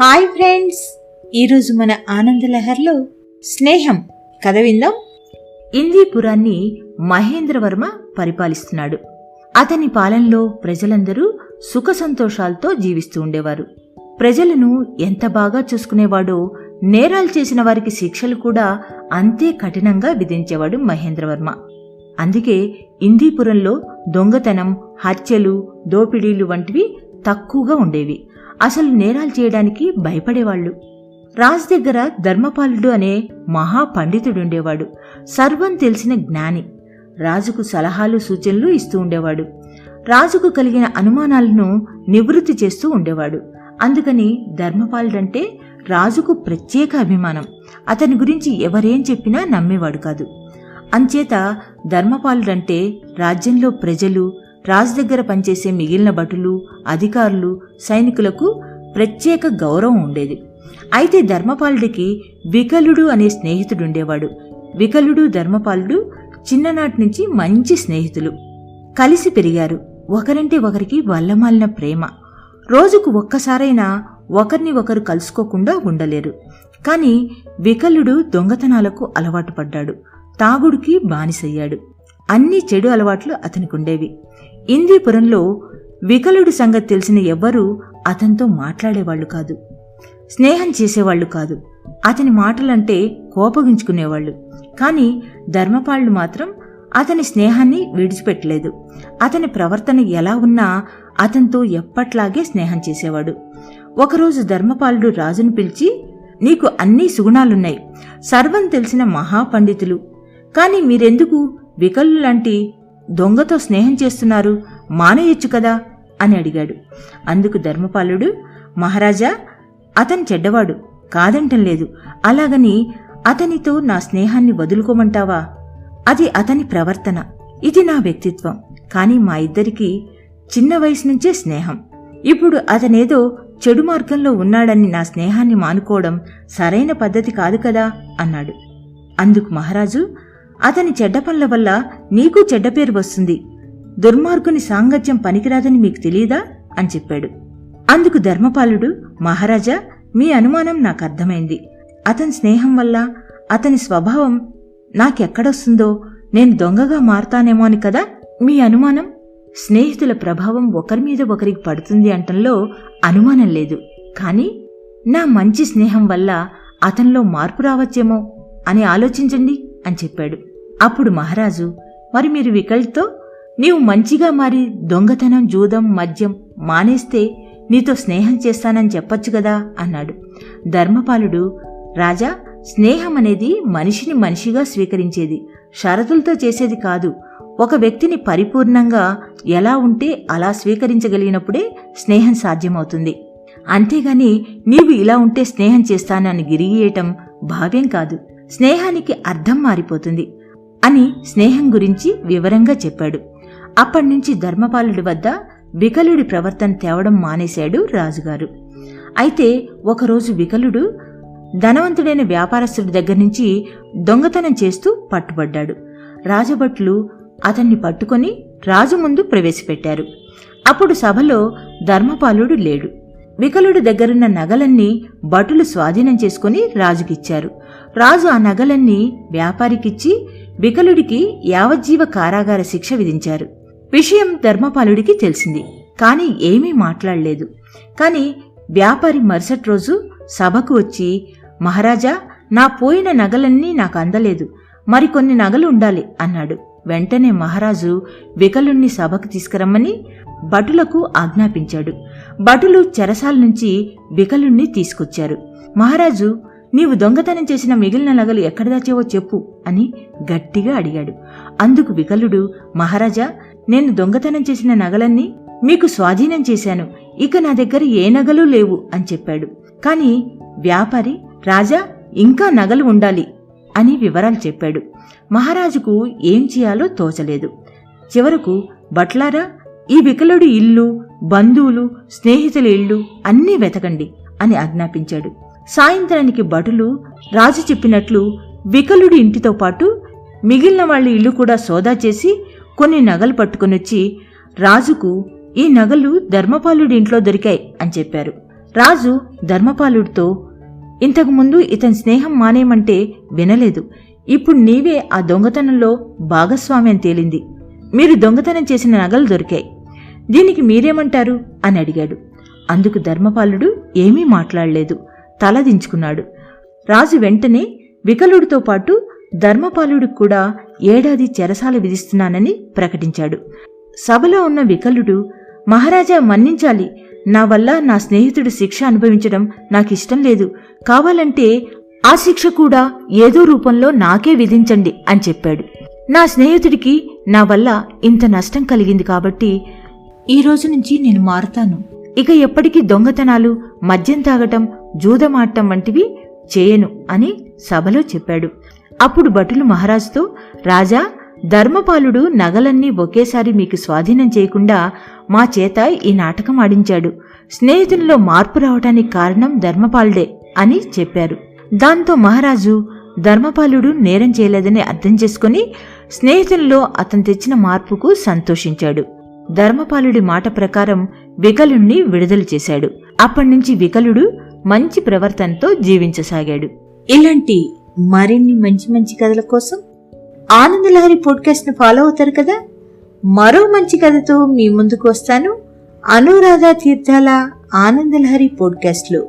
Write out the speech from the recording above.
Hi friends. ఈరోజు మన ఆనందలహర్లో స్నేహం. కథ విందాం. ఇందీపురాన్ని మహేంద్రవర్మ పరిపాలిస్తున్నాడు. అతని పాలనలో ప్రజలందరూ సుఖ సంతోషాలతో జీవిస్తూ ఉండేవారు. ప్రజలను ఎంత బాగా చూసుకునేవాడో నేరాలు చేసిన వారికి శిక్షలు కూడా అంతే కఠినంగా విధించేవాడు మహేంద్రవర్మ అందుకే ఇందీపురంలో దొంగతనం హత్యలు దోపిడీలు వంటివి తక్కువగా ఉండేవి. అసలు నేరాలు చేయడానికి భయపడేవాళ్ళు. రాజు దగ్గర ధర్మపాలుడు అనే మహా పండితుడుండేవాడు. సర్వం తెలిసిన జ్ఞాని. రాజుకు సలహాలు సూచనలు ఇస్తూ ఉండేవాడు. రాజుకు కలిగిన అనుమానాలను నివృత్తి చేస్తూ ఉండేవాడు. అందుకని ధర్మపాలుడంటే రాజుకు ప్రత్యేక అభిమానం. అతని గురించి ఎవరేం చెప్పినా నమ్మేవాడు కాదు. అంచేత ధర్మపాలుడంటే రాజ్యంలో ప్రజలు రాజు దగ్గర పనిచేసే మిగిలిన భటులు అధికారులు సైనికులకు ప్రత్యేక గౌరవం ఉండేది. అయితే ధర్మపాలుడికి వికలుడు అనే స్నేహితుడుండేవాడు వికలుడు ధర్మపాలుడు చిన్ననాటి నుంచి మంచి స్నేహితులు. కలిసి పెరిగారు. ఒకరంటే ఒకరికి వల్లమాలిన ప్రేమ. రోజుకు ఒక్కసారైనా ఒకరిని ఒకరు కలుసుకోకుండా ఉండలేరు. కాని వికలుడు దొంగతనాలకు అలవాటు పడ్డాడు. తాగుడికి బానిసయ్యాడు. అన్ని చెడు అలవాట్లు అతనికి ఉండేవి ఇందీపురంలో వికలుడు సంగతి తెలిసిన ఎవ్వరూ అతనితో మాట్లాడేవాళ్ళు కాదు. స్నేహం చేసేవాళ్ళు కాదు. అతని మాటలంటే కోపగించుకునేవాళ్ళు కాని ధర్మపాళ్ళు మాత్రం అతని స్నేహాన్ని విడిచిపెట్టలేదు. అతని ప్రవర్తన ఎలా ఉన్నా అతనితో ఎప్పట్లాగే స్నేహం చేసేవాడు. ఒకరోజు ధర్మపాలుడు రాజును పిలిచి నీకు అన్ని సుగుణాలున్నాయి. సర్వం తెలిసిన మహాపండితులు. కాని మీరెందుకు వికలు లాంటి దొంగతో స్నేహం చేస్తున్నారు మానేయొచ్చు కదా? అని అడిగాడు. అందుకు ధర్మపాలుడు మహారాజా అతని చెడ్డవాడు కాదంటం లేదు. అలాగని అతనితో నా స్నేహాన్ని వదులుకోమంటావా? అది అతని ప్రవర్తన. ఇది నా వ్యక్తిత్వం. కాని మా ఇద్దరికీ చిన్న వయసు నుంచే స్నేహం. ఇప్పుడు అతనేదో చెడు మార్గంలో ఉన్నాడని నా స్నేహాన్ని మానుకోవడం సరైన పద్ధతి కాదు కదా? అన్నాడు. అందుకు మహారాజు అతని చెడ్డ పనుల వల్ల నీకు చెడ్డ పేరు వస్తుంది. దుర్మార్గుని సాంగత్యం పనికిరాదని మీకు తెలియదా? అని చెప్పాడు. అందుకు ధర్మపాలుడు మహారాజా మీ అనుమానం నాకు అర్థమైంది. అతని స్నేహం వల్ల అతని స్వభావం నాకెక్కడొస్తుందో నేను దొంగగా మారతానేమో అని కదా? మీ అనుమానం? స్నేహితుల ప్రభావం ఒకరి మీద ఒకరికి పడుతుంది అంటంలో అనుమానం లేదు. కాని నా మంచి స్నేహం వల్ల అతనిలో మార్పు రావచ్చేమో అని ఆలోచించండి అని చెప్పాడు. అప్పుడు మహారాజు మరి మీరు వికల్తో నీవు మంచిగా మారి దొంగతనం జూదం మద్యం మానేస్తే నీతో స్నేహం చేస్తానని చెప్పొచ్చు కదా అన్నాడు. ధర్మపాలుడు రాజా స్నేహం అనేది మనిషిని మనిషిగా స్వీకరించేది షరతులతో చేసేది కాదు. ఒక వ్యక్తిని పరిపూర్ణంగా ఎలా ఉంటే అలా స్వీకరించగలిగినప్పుడే స్నేహం సాధ్యమవుతుంది. అంతేగాని నీవు ఇలా ఉంటే స్నేహం చేస్తానని గిరిగియటం భావ్యం కాదు. స్నేహానికి అర్థం మారిపోతుంది. అని స్నేహం గురించి వివరంగా చెప్పాడు. అప్పటినుంచి ధర్మపాలుడి వద్ద వికలుడి ప్రవర్తన తేవడం మానేశాడు రాజుగారు. అయితే ఒకరోజు వికలుడు ధనవంతుడైన వ్యాపారస్తుడి దగ్గర నుంచి దొంగతనం చేస్తూ పట్టుబడ్డాడు. రాజభట్లు అతన్ని పట్టుకొని రాజు ముందు ప్రవేశపెట్టారు. అప్పుడు సభలో ధర్మపాలుడు లేడు. వికలుడి దగ్గరున్న నగలన్నీ భటులు స్వాధీనం చేసుకుని రాజుకిచ్చారు. రాజు ఆ నగలన్నీ వ్యాపారికిచ్చి వికలుడికి యావజ్జీవ కారాగార శిక్ష విధించారు. విషయం ధర్మపాలుడికి తెలిసింది. కాని ఏమీ మాట్లాడలేదు. కాని వ్యాపారి మరుసటి రోజు సభకు వచ్చి మహారాజా నా పోయిన నగలన్నీ నాకు అందలేదు. మరికొన్ని నగలు ఉండాలి అన్నాడు. వెంటనే మహారాజు వికలుణ్ణి సభకు తీసుకురమ్మని భటులకు ఆజ్ఞాపించాడు. భటులు చెరసాల నుంచి వికలుణ్ణి తీసుకొచ్చారు. మహారాజు నీవు దొంగతనం చేసిన మిగిలిన నగలు ఎక్కడ దాచావో చెప్పు అని గట్టిగా అడిగాడు. అందుకు వికలుడు మహారాజా నేను దొంగతనం చేసిన నగలన్నీ మీకు స్వాధీనం చేశాను. ఇక నా దగ్గర ఏ నగలు లేవు అని చెప్పాడు. కాని వ్యాపారి రాజా ఇంకా నగలు ఉండాలి అని వివరాలు చెప్పాడు. మహారాజుకు ఏం చేయాలో తోచలేదు. చివరకు బట్లారా ఈ వికలుడి ఇల్లు బంధువులు స్నేహితుల ఇళ్ళు అన్నీ వెతకండి అని ఆజ్ఞాపించాడు. సాయంత్రానికి భటులు రాజు చెప్పినట్లు వికలుడి ఇంటితో పాటు మిగిలిన వాళ్ళ ఇల్లు కూడా సోదా చేసి కొన్ని నగలు పట్టుకొనొచ్చి రాజుకు ఈ నగలు ధర్మపాలుడి ఇంట్లో దొరికాయి అని చెప్పారు. రాజు ధర్మపాలుడితో ఇంతకుముందు ఇతని స్నేహం మానేయమంటే వినలేదు. ఇప్పుడు నీవే ఆ దొంగతనంలో భాగస్వామి అని తేలింది. మీరు దొంగతనం చేసిన నగలు దొరికాయి. దీనికి మీరేమంటారు? అని అడిగాడు. అందుకు ధర్మపాలుడు ఏమీ మాట్లాడలేదు. తల దించుకున్నాడు రాజు వెంటనే వికలుడితో పాటు ధర్మపాలుడికి కూడా ఏడాది చెరసాల విధిస్తున్నానని ప్రకటించాడు. సభలో ఉన్న వికలుడు మహారాజా మన్నించాలి. నా వల్ల నా స్నేహితుడు శిక్ష అనుభవించడం నాకిష్టం లేదు. కావాలంటే ఆ శిక్ష కూడా ఏదో రూపంలో నాకే విధించండి అని చెప్పాడు. నా స్నేహితుడికి నా వల్ల ఇంత నష్టం కలిగింది కాబట్టి ఈ రోజు నుంచి నేను మారుతాను. ఇక ఎప్పటికీ దొంగతనాలు మద్యం తాగటం జూదమాడటం వంటివి చేయను అని సభలో చెప్పాడు. అప్పుడు భటులు మహారాజుతో రాజా ధర్మపాలుడు నగలన్నీ ఒకేసారి మీకు స్వాధీనం చేయకుండా మా చేత ఈ నాటకం ఆడించాడు. స్నేహితునిలో మార్పు రావటానికి కారణం ధర్మపాలుడే అని చెప్పారు. దాంతో మహారాజు ధర్మపాలుడు నేరం చేయలేదని అర్థం చేసుకుని స్నేహితునిలో అతను తెచ్చిన మార్పుకు సంతోషించాడు. ధర్మపాలుడి మాట ప్రకారం వికలుణ్ణి విడుదల చేశాడు. అప్పటినుంచి వికలుడు మంచి ప్రవర్తనతో జీవించసాగాడు. ఇలాంటి మరిన్ని మంచి మంచి కథల కోసం ఆనందలహరి పాడ్కాస్ట్ను ఫాలో అవుతారు కదా? మరో మంచి కథతో మీ ముందుకు వస్తాను. అనురాధ తీర్థాల ఆనందలహరి పాడ్కాస్ట్లో.